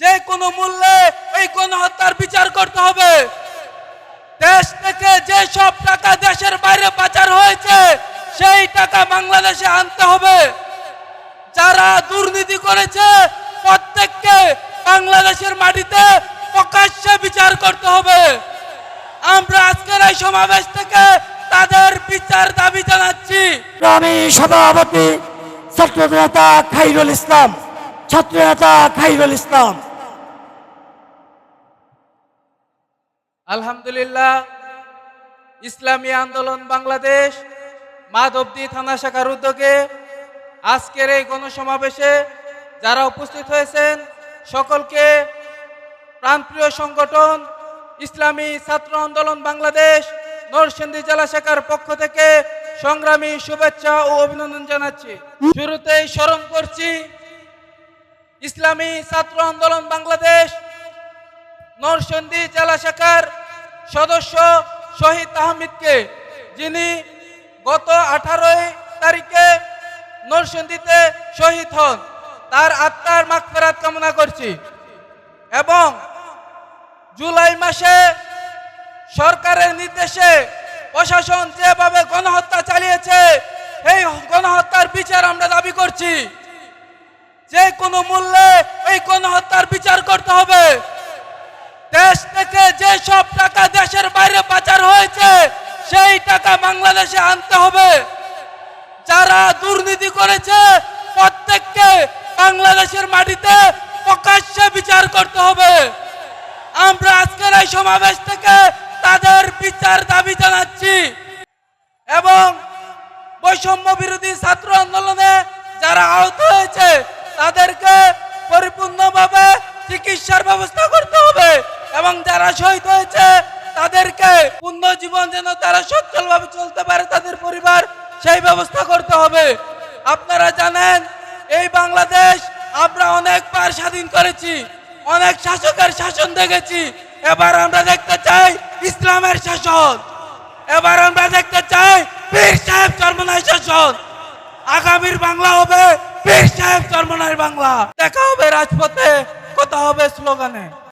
যে কোনো মূল্যে এই গণহত্যার বিচার করতে হবে। দেশ থেকে যে সব টাকা দেশের বাইরে পাচার হয়েছে, সেই টাকা বাংলাদেশে আনতে হবে। যারা দুর্নীতি করেছে, প্রত্যেককে বাংলাদেশের মাটিতে প্রকাশ্যে বিচার করতে হবে। আমরা আজকের এই সমাবেশ থেকে তাদের বিচার দাবি জানাচ্ছি। আমি সভাপতি ছাত্র নেতা খাইরুল ইসলাম ছাত্র নেতা খাইরুল ইসলাম। আলহামদুলিল্লাহ, ইসলামী আন্দোলন বাংলাদেশ মাধবদী থানা শাখার উদ্যোগে আজকের এই গণসমাবেশে যারা উপস্থিত হয়েছেন সকলকে প্রাণপ্রিয় সংগঠন ইসলামী ছাত্র আন্দোলন বাংলাদেশ নরসিংদী জেলা শাখার পক্ষ থেকে সংগ্রামী শুভেচ্ছা ও অভিনন্দন জানাচ্ছি। শুরুতেই স্মরণ করছি, ইসলামী ছাত্র আন্দোলন বাংলাদেশ নরসিংদী জেলা শাখার সদস্য শহীদ আহমেদকে, যিনি গত আঠারোই তারিখে নরসিংদীতে শহীদ হন। তার আত্মার মাগফেরাত কামনা করছি। এবং জুলাই মাসে সরকারের নির্দেশে প্রশাসন যেভাবে গণহত্যা চালিয়েছে এই গণহত্যার বিচার আমরা দাবি করছি। যে কোনো মূল্যে এই গণহত্যার বিচার করতে হবে দেশ থেকে যে সব টাকা দেশের বাইরে পাচার হয়েছে, সেই টাকা বাংলাদেশে আনতে হবে। যারা দুর্নীতি করেছে, প্রত্যেককে বাংলাদেশের মাটিতে প্রকাশ্যে বিচার করতে হবে। আমরা আজকের এই সমাবেশ থেকে তাদের বিচার দাবি জানাচ্ছি। এবং বৈষম্য বিরোধী ছাত্র আন্দোলনে যারা আহত হয়েছে, তাদেরকে পরিপূর্ণভাবে চিকিৎসার ব্যবস্থা করতে হবে। এবং যারা শহীদ হয়েছে তাদেরকে পূর্ণ জীবন যেন তারা সচ্ছলভাবে চলতে পারে, তাদের পরিবার, সেই ব্যবস্থা করতে হবে। আপনারা জানেন, এই বাংলাদেশ আমরা অনেকবার স্বাধীন করেছি, অনেক শাসকের শাসন দেখেছি। এবার আমরা দেখতে চাই ইসলামের শাসন। এবার আমরা দেখতে চাই পীর সাহেব চরমনাই শাসন। আগামীর বাংলা হবে পীর সাহেব চরমনাই বাংলা। দেখা হবে রাজপথে, কথা হবে স্লোগানে।